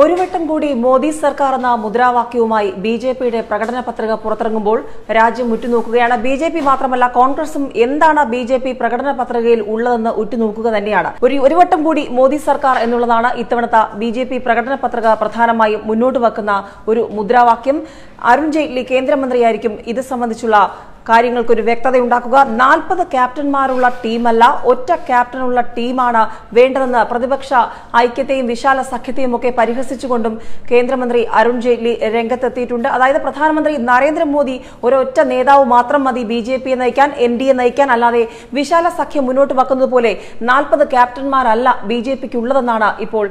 ഒരു വട്ടം കൂടി മോദി സർക്കാർ എന്ന മുദ്രാവാക്യവുമായി ബി ജെ പിയുടെ പ്രകടന പത്രിക പുറത്തിറങ്ങുമ്പോൾ രാജ്യം ഉറ്റുനോക്കുകയാണ്. ബി ജെ പി മാത്രമല്ല കോൺഗ്രസും എന്താണ് ബി ജെ പി പ്രകടന പത്രികയിൽ ഉള്ളതെന്ന് ഉറ്റുനോക്കുക തന്നെയാണ്. ഒരു വട്ടം കൂടി മോദി സർക്കാർ എന്നുള്ളതാണ് ഇത്തവണത്തെ ബി ജെ പി പ്രകടന പത്രിക പ്രധാനമായും മുന്നോട്ട് വെക്കുന്ന ഒരു മുദ്രാവാക്യം. അരുൺ ജെയ്റ്റ്ലി കേന്ദ്രമന്ത്രിയായിരിക്കും ഇത് സംബന്ധിച്ചുള്ള കാര്യങ്ങൾക്കൊരു വ്യക്തതയുണ്ടാക്കുക. നാൽപ്പത് ക്യാപ്റ്റന്മാരുള്ള ടീമല്ല ഒറ്റ ക്യാപ്റ്റനുള്ള ടീമാണ് വേണ്ടതെന്ന് പ്രതിപക്ഷ ഐക്യത്തെയും വിശാല സഖ്യത്തെയും ഒക്കെ പരിഹസിച്ചുകൊണ്ടും കേന്ദ്രമന്ത്രി അരുൺ ജെയ്റ്റ്ലി രംഗത്തെത്തിയിട്ടുണ്ട്. അതായത് പ്രധാനമന്ത്രി നരേന്ദ്രമോദി ഒരൊറ്റ നേതാവ് മാത്രം മതി ബി ജെ പിയെ നയിക്കാൻ എൻ ഡി എ നയിക്കാൻ. അല്ലാതെ വിശാല സഖ്യം മുന്നോട്ട് വെക്കുന്നത് പോലെ നാൽപ്പത് ക്യാപ്റ്റന്മാരല്ല ബി ജെ പിക്ക് ഉള്ളതെന്നാണ് ഇപ്പോൾ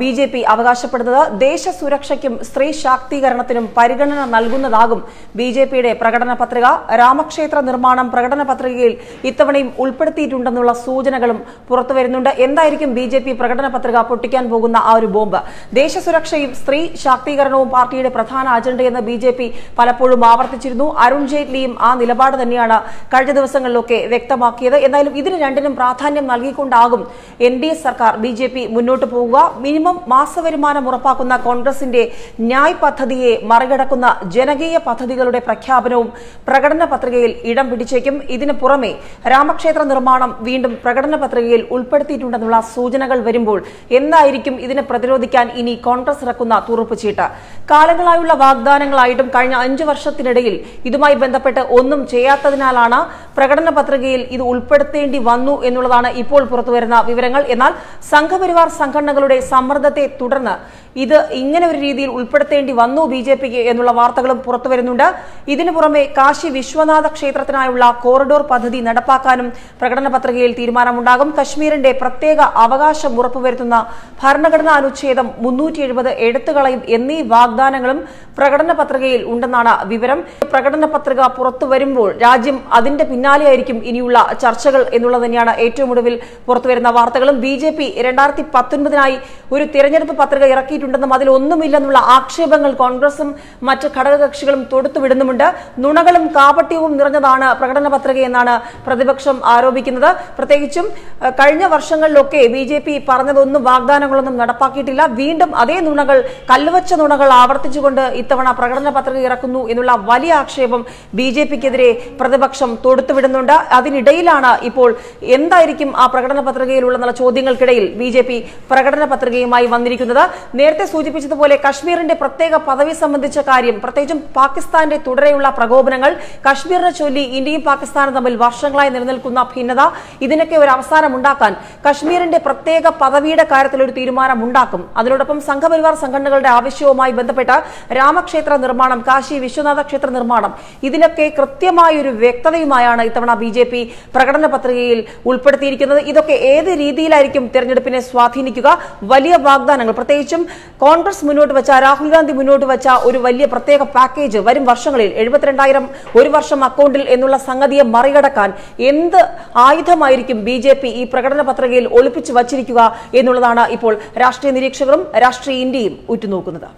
ബി ജെ പി അവകാശപ്പെടുന്നത്. ദേശസുരക്ഷയ്ക്കും സ്ത്രീ ശാക്തീകരണത്തിനും പരിഗണന നൽകുന്നതാകും ബി ജെ പിയുടെ പ്രകടന പത്രിക. രാമക്ഷേത്ര നിർമ്മാണം പ്രകടന പത്രികയിൽ ഇത്തവണയും ഉൾപ്പെടുത്തിയിട്ടുണ്ടെന്നുള്ള സൂചനകളും പുറത്തുവരുന്നുണ്ട് എന്തായിരിക്കും ബി ജെ പി പ്രകടന പത്രിക പൊട്ടിക്കാൻ പോകുന്ന ആ ഒരു ബോംബ്? ദേശസുരക്ഷയും സ്ത്രീ ശാക്തീകരണവും പാർട്ടിയുടെ പ്രധാന അജണ്ടയെന്ന് ബി ജെ പി പലപ്പോഴും ആവർത്തിച്ചിരുന്നു. അരുൺ ജെയ്റ്റ്ലിയും ആ നിലപാട് തന്നെയാണ് കഴിഞ്ഞ ദിവസങ്ങളിലൊക്കെ വ്യക്തമാക്കിയത്. എന്തായാലും ഇതിന് രണ്ടിനും പ്രാധാന്യം നൽകിക്കൊണ്ടാകും എൻ ഡി എ സർക്കാർ ബി ജെ പി മുന്നോട്ട് പോവുക. മിനിമം മാസവരുമാനം ഉറപ്പാക്കുന്ന കോൺഗ്രസിന്റെ ന്യായ് പദ്ധതിയെ മറികടക്കുന്ന ജനകീയ പദ്ധതികളുടെ പ്രഖ്യാപനവും പ്രകടന പത്രികയിൽ ഇടം പിടിച്ചേക്കും. ഇതിനു പുറമെ രാമക്ഷേത്ര നിർമ്മാണം വീണ്ടും പ്രകടന പത്രികയിൽ ഉൾപ്പെടുത്തിയിട്ടുണ്ടെന്നുള്ള സൂചനകൾ വരുമ്പോൾ എന്തായിരിക്കും ഇതിനെ പ്രതിരോധിക്കാൻ ഇനി കോൺഗ്രസ് ഇറക്കുന്ന തുറുപ്പുചീട്ട്? കാലങ്ങളായുള്ള വാഗ്ദാനങ്ങളായിട്ടും കഴിഞ്ഞ അഞ്ചു വർഷത്തിനിടയിൽ ഇതുമായി ബന്ധപ്പെട്ട് ഒന്നും ചെയ്യാത്തതിനാലാണ് പ്രകടന പത്രികയിൽ ഇത് ഉൾപ്പെടുത്തേണ്ടി വന്നു എന്നുള്ളതാണ് ഇപ്പോൾ പുറത്തുവരുന്ന വിവരങ്ങൾ. എന്നാൽ സംഘപരിവാർ സംഘടനകളുടെ സമ്മർദ്ദത്തെ തുടർന്ന് ഇത് ഇങ്ങനെ ഒരു രീതിയിൽ ഉൾപ്പെടുത്തേണ്ടി വന്നു ബി ജെ പിക്ക് എന്നുള്ള വാർത്തകളും പുറത്തുവരുന്നുണ്ട്. ഇതിനു പുറമെ കാശി വിശ്വനാഥ ക്ഷേത്രത്തിനായുള്ള കോറിഡോർ പദ്ധതി നടപ്പാക്കാനും പ്രകടന പത്രികയിൽ തീരുമാനമുണ്ടാകും. കശ്മീരിന്റെ പ്രത്യേക അവകാശം ഉറപ്പുവരുത്തുന്ന ഭരണഘടനാ അനുച്ഛേദം മുന്നൂറ്റി എഴുപത് എടുത്തുകളയും എന്നീ വാഗ്ദാനങ്ങളും പ്രകടന പത്രികയിൽ ഉണ്ടെന്നാണ് വിവരം. പ്രകടന പത്രിക പുറത്തുവരുമ്പോൾ രാജ്യം അതിന്റെ പിന്നാലെയായിരിക്കും ഇനിയുള്ള ചർച്ചകൾ എന്നുള്ളത് തന്നെയാണ് ഏറ്റവും ഒടുവിൽ പുറത്തുവരുന്ന വാർത്തകളും. ബി ജെ പി രണ്ടായിരത്തി പത്തൊൻപതിനായി ഒരു തിരഞ്ഞെടുപ്പ് പത്രിക ഇറക്കിയിട്ടുണ്ടെന്നും അതിലൊന്നുമില്ലെന്നുള്ള ആക്ഷേപങ്ങൾ കോൺഗ്രസും മറ്റ് ഘടകകക്ഷികളും തൊടുത്തുവിടുന്നുമുണ്ട്. നുണകളും കാപട്യവും നിറഞ്ഞതാണ് പ്രകടന പത്രികയെന്നാണ് പ്രതിപക്ഷം ആരോപിക്കുന്നത്. പ്രത്യേകിച്ചും കഴിഞ്ഞ വർഷങ്ങളിലൊക്കെ ബി ജെ പി പറഞ്ഞതൊന്നും വാഗ്ദാനങ്ങളൊന്നും നടപ്പാക്കിയിട്ടില്ല. വീണ്ടും അതേ നുണകൾ കല്ലുവച്ച നുണകൾ ആവർത്തിച്ചുകൊണ്ട് ഇത്തവണ പ്രകടന പത്രിക ഇറക്കുന്നു എന്നുള്ള വലിയ ആക്ഷേപം ബി ജെ പിക്കെതിരെ പ്രതിപക്ഷം തൊടുത്തുവിടുന്നുണ്ട് അതിനിടയിലാണ് ഇപ്പോൾ എന്തായിരിക്കും ആ പ്രകടന പത്രികയിലുള്ള ചോദ്യങ്ങൾക്കിടയിൽ ബി ജെ പി പ്രകടന പത്രികയുമായി വന്നിരിക്കുന്നത്. നേരത്തെ സൂചിപ്പിച്ചതുപോലെ കശ്മീരിന്റെ പ്രത്യേക പദവി സംബന്ധിച്ച കാര്യം പ്രത്യേകിച്ചും പാകിസ്ഥാന്റെ തുടരെയുള്ള പ്രകോപനങ്ങൾ കശ്മീരിനെ ചൊല്ലി ഇന്ത്യയും പാകിസ്ഥാനും തമ്മിൽ വർഷങ്ങളായി നിലനിൽക്കുന്ന ഭിന്നത ഇതിനൊക്കെ ഒരു അവസാനം ഉണ്ടാക്കാൻ കശ്മീരിന്റെ പ്രത്യേക പദവിയുടെ കാര്യത്തിൽ ഒരു തീരുമാനം ഉണ്ടാക്കും അതിനോടൊപ്പം സംഘപരിവാർ സംഘടനകളുടെ ആവശ്യവുമായി ബന്ധപ്പെട്ട രാമക്ഷേത്ര നിർമ്മാണം കാശി വിശ്വനാഥ ക്ഷേത്ര നിർമ്മാണം ഇതിനൊക്കെ കൃത്യമായ ഒരു വ്യക്തതയുമായാണ് ഇത്തവണ ബി ജെ പി പ്രകടന പത്രികയിൽ ഉൾപ്പെടുത്തിയിരിക്കുന്നത്. ഇതൊക്കെ ഏത് രീതിയിലായിരിക്കും തെരഞ്ഞെടുപ്പിനെ സ്വാധീനിക്കുക? വലിയ വാഗ്ദാനങ്ങൾ. പ്രത്യേകിച്ചും കോൺഗ്രസ് മുന്നോട്ട് വെച്ച രാഹുൽ ഗാന്ധി മുന്നോട്ട് വെച്ച ഒരു വലിയ പ്രത്യേക പാക്കേജ് വരും വർഷങ്ങളിൽ എഴുപത്തിരണ്ടായിരം ഒരു വർഷം അക്കൗണ്ടിൽ എന്നുള്ള സംഗതിയെ മറികടക്കാൻ എന്ത് ആയുധമായിരിക്കും ബി ജെ പി ഈ പ്രകടന പത്രികയിൽ ഒളിപ്പിച്ചു വച്ചിരിക്കുക എന്നുള്ളതാണ് ഇപ്പോൾ രാഷ്ട്രീയ നിരീക്ഷകരും രാഷ്ട്രീയ ഇന്ത്യയും ഉറ്റുനോക്കുന്നത്.